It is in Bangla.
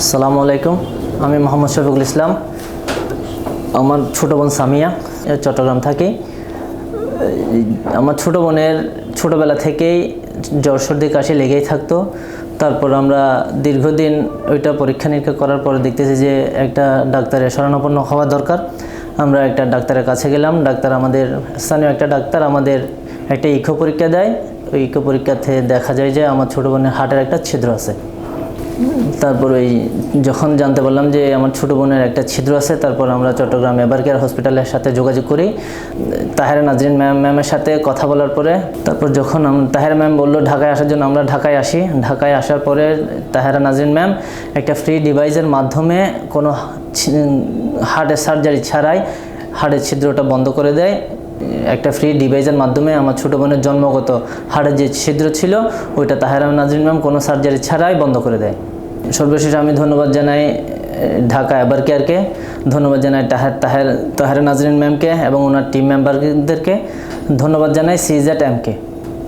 আসসালামু আলাইকুম। আমি মোহাম্মদ শফিকুল ইসলাম। আমার ছোটো বোন সামিয়া চট্টগ্রাম থাকি। আমার ছোটো বোনের ছোটোবেলা থেকেই জ্বর সর্দি কাশি লেগেই থাকতো। তারপর আমরা দীর্ঘদিন ওইটা পরীক্ষা নিরীক্ষা করার পরে দেখতেছি যে একটা ডাক্তারের শরণাপন্ন হওয়া দরকার। আমরা একটা ডাক্তারের কাছে গেলাম। ডাক্তার আমাদের, স্থানীয় একটা ডাক্তার আমাদের একটা ইকো পরীক্ষা দেয়। ওই ইকো পরীক্ষাতে দেখা যায় যে আমার ছোটো বোনের হার্টের একটা ছিদ্র আছে। তারপর ওই যখন জানতে পারলাম যে আমার ছোটো বোনের একটা ছিদ্র আছে, তারপর আমরা চট্টগ্রাম এবার কেয়ার হসপিটালের সাথে যোগাযোগ করি। তাহেরা নাজরিন ম্যাম ম্যামের সাথে কথা বলার পরে, তারপর যখন তাহেরা ম্যাম বলল ঢাকায় আসার জন্য আমরা ঢাকায় আসি। ঢাকায় আসার পরে তাহেরা নাজরিন ম্যাম একটা ফ্রি ডিভাইসের মাধ্যমে কোনো হার্টের সার্জারি ছাড়াই হার্টের ছিদ্রটা বন্ধ করে দেয়। একটা ফ্রি ডিভাইসের মাধ্যমে আমার ছোটো বোনের জন্মগত হাড়ের যে ছিদ্র ছিল, ওইটা তাহেরা নাজরিন ম্যাম কোনো সার্জারি ছাড়াই বন্ধ করে দেয়। সর্বশেষ আমি ধন্যবাদ জানাই ঢাকা এবার কেয়ারকে ধন্যবাদ জানাই তাহের তাহের তাহের নাজরিন ম্যামকে এবং ওনার টিম মেম্বারদেরকে ধন্যবাদ জানাই সিজেট এমকে